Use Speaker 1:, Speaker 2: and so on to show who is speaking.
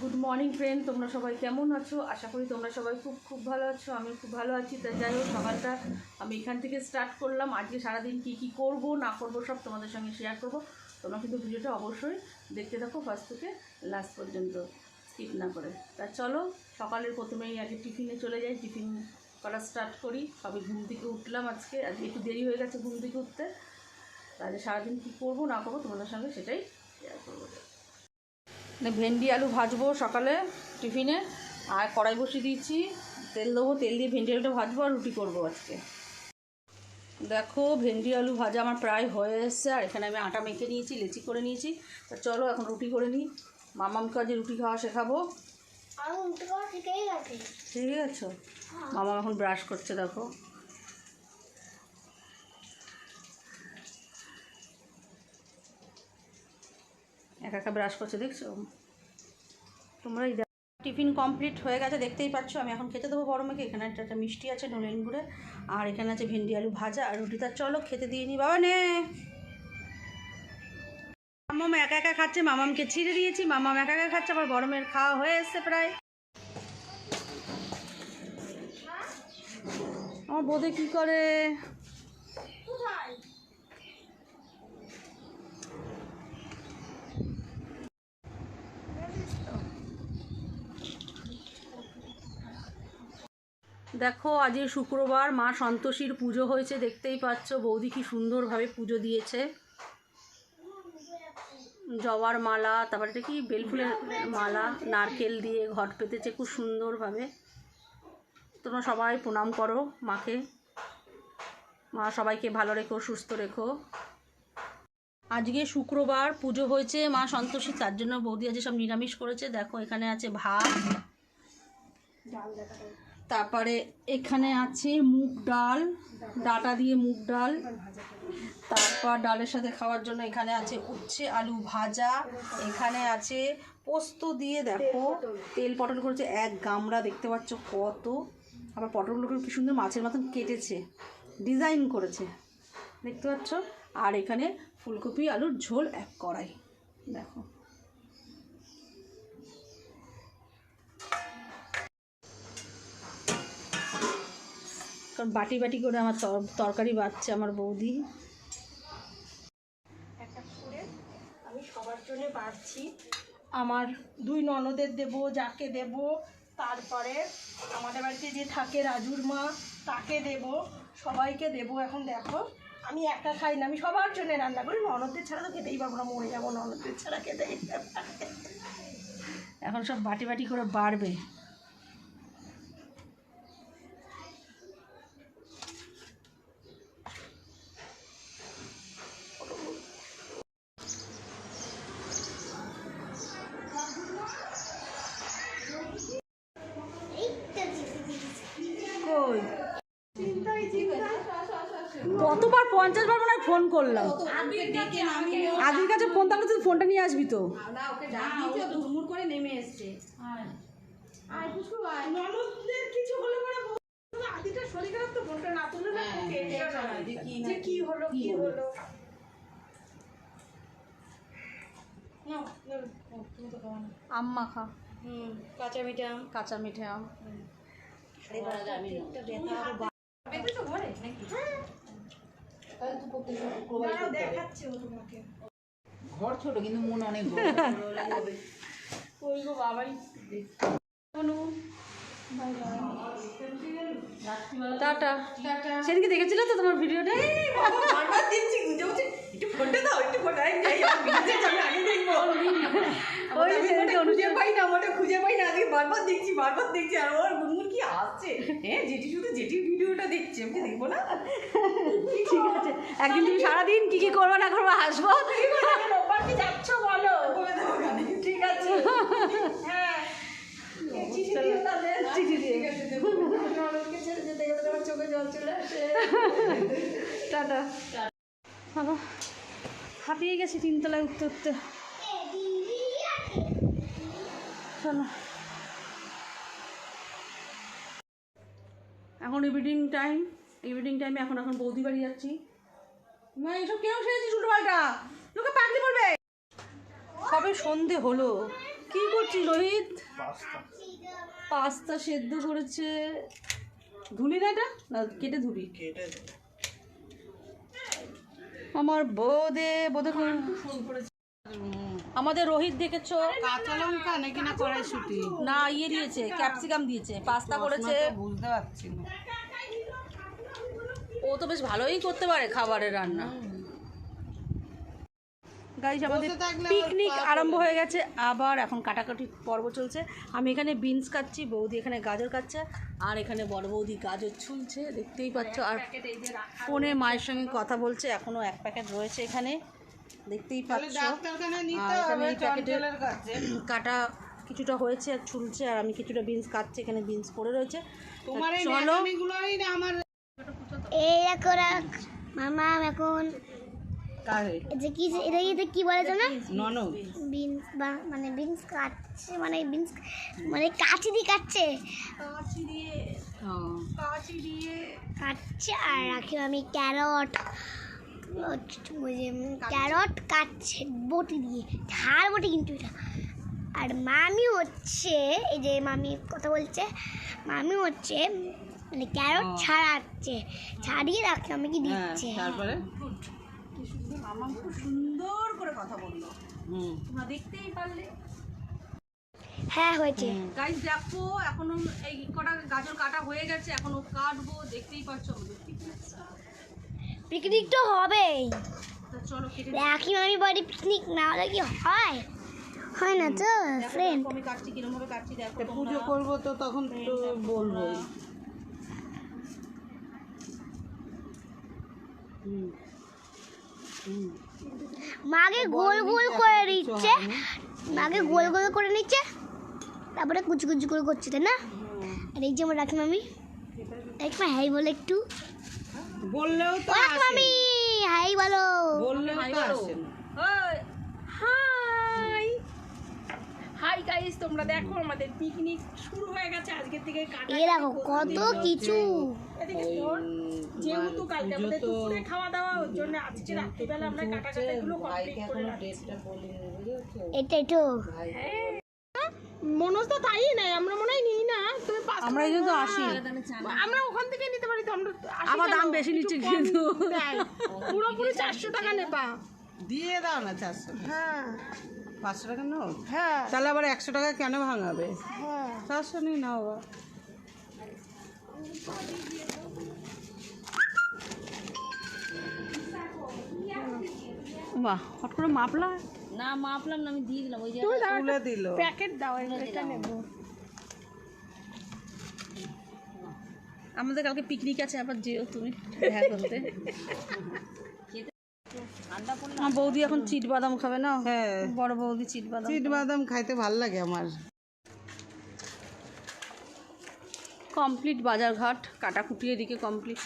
Speaker 1: Good morning friend তোমরা সবাই কেমন আছো? আশা করি তোমরা সবাই খুব খুব ভালো আছো, আমি খুব ভালো আছি। তা যাই হোক, সকালটা আমি এখান থেকে স্টার্ট করলাম। আজকে সারাদিন কী কী করব, না করব, সব তোমাদের সঙ্গে শেয়ার করব। তোমরা কিন্তু ভিডিওটা অবশ্যই দেখতে থাকো ফার্স্ট থেকে লাস্ট পর্যন্ত। স্কিপ না করে। তা চলো, সকালের প্রথমেই আগে টিফিনে চলে যাই। টিফিন করা স্টার্ট করি। সবই ঘুম থেকে উঠলাম আজকে। আজকে একটু দেরি হয়ে গেছে ঘুম থেকে উঠতে। তাহলে সারাদিন কী করব, না করব তোমাদের সঙ্গে সেটাই শেয়ার করব। ভেন্ডি আলু ভাজবো সকালে টিফিনে আর কড়াই বসিয়ে দিয়েছি। তেল দেবো তেল দিয়ে ভেন্ডি আলুটা ভাজবো আর রুটি করব আজকে। দেখো ভেন্ডি আলু ভাজা আমার প্রায় হয়ে এসছে আর এখানে আমি আটা মেখে নিয়েছি লেচি করে নিয়েছি। তা চলো এখন রুটি করে নিই। মামামকে আজ রুটি খাওয়া শেখাবো। ঠিক আছে মামা এখন ব্রাশ করছে দেখো। একা একা ব্রাশ করছে, দেখছ? তোমরাই দেখো টিফিন কমপ্লিট হয়ে গেছে, দেখতেই পাচ্ছ, আমি এখন খেতে দেবো বড় মেয়েকে। এখানে একটা একটা মিষ্টি আছে, নলেন গুঁড়ে আর এখানে আছে ভেন্ডি আলু ভাজা আর রুটিটা চলো, খেতে দিয়ে নি, বাবা নে। মামাম একা একা খাচ্ছে, মামামকে ছিঁড়ে দিয়েছি। মামাম একা একা খাচ্ছে আবার বড় মেয়ের খাওয়া হয়ে এসছে প্রায়। আমার বোধে কি করে? দেখো, আজকে শুক্রবার মা সন্তোষীর পুজো হয়েছে, দেখতেই পাচ্ছ, বৌদি কি সুন্দরভাবে পুজো দিয়েছে। জবার মালা, তারপরে এটা কি, বেলফুলের মালা, নারকেল দিয়ে ঘট পেতেছে খুব সুন্দরভাবে। তোমরা সবাই প্রণাম করো মাকে। মা সবাইকে ভালো রেখো, সুস্থ রেখো। আজকে শুক্রবার পুজো হয়েছে মা সন্তোষী, তার জন্য বৌদি আজকে সব নিরামিষ করেছে। দেখো, এখানে আছে ভাত। তারপরে এখানে আছে মুগ ডাল, ডাটা দিয়ে মুগ ডাল। তারপর ডালের সাথে খাওয়ার জন্য এখানে আছে উচ্ছে আলু ভাজা। এখানে আছে পোস্ত দিয়ে দেখো, তেল পটল করেছে এক গামড়া, দেখতে পাচ্ছ কত। আবার পটলগুলোকে কি সুন্দর মাছের মতন কেটেছে, ডিজাইন করেছে, দেখতে পাচ্ছ। আর এখানে ফুলকপি, আলুর ঝোল এক কড়াই, দেখো। কারণ বাটি বাটি করে আমার তর- তরকারি বাচ্ছে আমার বৌদি।
Speaker 2: একটা করে আমি সবার জন্য বাড়ছি। আমার দুই ননদের দেব যাকে দেব তারপরে আমাদের বাড়িতে যে থাকে রাজুর মা তাকে দেব সবাইকে দেব। এখন দেখো আমি একা খাই না আমি সবার জন্য রান্না করি। ননদদের ছাড়া তো খেতেই পারব না মরে যাব ননদদের ছাড়া খেতেই
Speaker 1: এখন সব বাটি বাটি করে বাড়বে। কতবার পঞ্চাশ বার মনে ফোন করলাম। আদির কাছে ফোন তাহলে তুই ফোনটা নিয়ে আসবি তো।
Speaker 2: ননদদের কিছু হলে পরে বলব, আদিটা শরীর খারাপ তো ফোনটা না তুলে না ওকে যে কি হলো কি হলো নাও, নাও, নাও, তুমি তো খাওয়া না।
Speaker 1: আম। মাখা
Speaker 2: কাঁচা মিঠা আম
Speaker 1: কাঁচা মিঠে আম
Speaker 2: ঘরে? নাকি? দাঁড়াও, দেখাচ্ছে ও তোমাকে।
Speaker 3: ঘর ছোট কিন্তু মন অনেক
Speaker 1: ওই গো বাবাই। টাটা। সেদিনকে দেখেছিল তো তোমার ভিডিওটা
Speaker 2: খুঁজে পাই না ওটা খুঁজে পাই না। আজকে বারবার দেখছি বারবার দেখছি আর ওর গুনগুন কি আসছে? হ্যাঁ যেটি শুধু যেটি ভিডিওটা দেখছি আমি কি দেখব না?
Speaker 1: ঠিক আছে একদিন তুমি সারাদিন কি কি করব না করব আসব।
Speaker 2: যাচ্ছ বলো। ঠিক আছে। হ্যাঁ। চিঠি দিও তাহলে?
Speaker 1: চিঠি দিয়ে।
Speaker 2: ঠিক আছে দেবো। ননদকে ছেড়ে যেতে গেলে তোমার চোখে জল চলে আসে।
Speaker 1: টাটা। হাঁপিয়ে গেছি তিনতলায় উঠতে উঠতে। চলো। এখন ইভিনিং টাইম ইভিনিং টাইমে এখন এখন বৌদি বাড়ি যাচ্ছি। মা এসব কেন সেরেছিস উল্টো পাল্টা? লোকে পাগলি পড়বে সবে সন্ধে হলো? কি করছিস রোহিত? পাস্তা। সেদ্ধ করেছে। ধুলি না এটা? না কেটে ধুবি। আমার বোদে বোধে ফোন করেছে আমাদের রোহিত দেখেছ?
Speaker 3: কাঁচা লঙ্কা নাকি না কড়াইশুটি?
Speaker 1: না ইয়ে দিয়েছে ক্যাপসিকাম দিয়েছে পাস্তা করেছে।
Speaker 3: বুঝতে পারছি না।
Speaker 1: ও তো বেশ ভালোই করতে পারে খাবারের রান্না। গাইজ আমাদের পিকনিক আরম্ভ হয়ে গেছে আবার এখন কাটাকাটি পর্ব চলছে। আমি এখানে বিনস কাটছি বৌদি এখানে গাজর কাটছে আর এখানে বড় বৌদি গাজর ছুলছে দেখতেই পাচ্ছ। আর ফোনে মায়ের সঙ্গে কথা বলছে এখনও এক প্যাকেট রয়েছে এখানে। দেখতেই পাচ্ছ। এখানে কাটা কিছুটা হয়েছে আর ছুলছে আর আমি কিছুটা বিনস কাটছি এখানে বিনস পড়ে রয়েছে।
Speaker 3: এই
Speaker 1: চলো।
Speaker 4: মামা এখন
Speaker 3: কারে?
Speaker 4: এটা কি এটা এটা কি বলে বিনস বা মানে বিনস কাটছে মানে বিনস মানে কাঁচি দিয়ে কাটছে।
Speaker 1: কাঁচি দিয়ে
Speaker 3: হ্যাঁ।
Speaker 1: দিয়ে
Speaker 4: কাটছে আর রাখি আমি ক্যারট ক্যারট কাটছে বটি দিয়ে ঝাল বটি কিন্তু এটা। আর মামি হচ্ছে এই যে মামি কথা বলছে মামি হচ্ছে মানে ক্যারট ছাড়াচ্ছে ছাড়িয়ে রাখি আমি কি
Speaker 3: হ্যাঁ
Speaker 4: দিচ্ছে?
Speaker 3: তারপরে?
Speaker 1: মামা খুব সুন্দর করে কথা বলল। তোমরা দেখতেই পারলে।
Speaker 4: হ্যাঁ হয়েছে।
Speaker 1: দেখো এখনও এই কটা গাজর কাটা হয়ে গেছে এখনও কাটবো দেখতেই পাচ্ছ আমাদের
Speaker 4: পিকনিক তো হবেই।
Speaker 1: তা চলো কেটে
Speaker 4: রাখি মামি বাড়ি পিকনিক না হলে কি হয়? হয় না তো ফ্রেন্ড
Speaker 1: আমি কাটছি ভাবে কাটছি দেখো।
Speaker 3: পুজো করব তো তখন তো হুম।
Speaker 4: মাকে গোল গোল করে দিচ্ছে। মাকে গোল গোল করে নিচ্ছে। তারপরে কুচি কুচি করে করছে তাই না? আর এই যে আমার রাখি মামি রাখি মা হাই বলে একটু।
Speaker 3: বললেও তো আসে।
Speaker 4: মামি হাই বলো।
Speaker 3: বললেও তো আসে
Speaker 1: হাই।
Speaker 2: হাই গাইস তোমরা দেখো আমাদের পিকনিক শুরু হয়ে গেছে আজকের থেকে কাটা
Speaker 4: এই দেখো কত কিছু।
Speaker 2: যেহেতু কালকে আমাদের দুপুরে খাওয়া দাওয়া ওর জন্য আজকে রাত্রিবেলা আমরা কাটা কাটা গুলো কমপ্লিট করে
Speaker 4: এটা একটু
Speaker 2: মনোজ তো তাই নাই আমরা মনে হয়
Speaker 1: আমরা এই জন্য তো আসি।
Speaker 2: আমরা ওখান থেকে নিতে পারি তো আমরা
Speaker 1: আবার দাম বেশি নিচ্ছে কিন্তু।
Speaker 2: পুরোপুরি চারশো টাকা নেবা।
Speaker 3: দিয়ে দাও না চারশো।
Speaker 2: হ্যাঁ।
Speaker 3: পাঁচশো টাকা নাও।
Speaker 2: হ্যাঁ।
Speaker 3: তাহলে আবার একশো টাকা কেন ভাঙাবে?
Speaker 2: হ্যাঁ।
Speaker 3: চারশো নিয়ে নাও আবার।
Speaker 1: বাহ হট করে মাপলা? না মাপলাম না আমি দিয়ে দিলাম। ওই যে
Speaker 2: তুমি দাও
Speaker 3: তুলে দিল।
Speaker 2: প্যাকেট দাও এটা নেব।
Speaker 1: আমাদের কালকে পিকনিক আছে আবার যেও তুমি। দেখা করতে। আমার বৌদি এখন চিট বাদাম খাবে না?
Speaker 3: হ্যাঁ।
Speaker 1: বড় বৌদি চিট বাদাম
Speaker 3: চিট বাদাম খাইতে ভালো লাগে আমার।
Speaker 1: কমপ্লিট বাজার ঘাট কাটাকুটি দিকে কমপ্লিট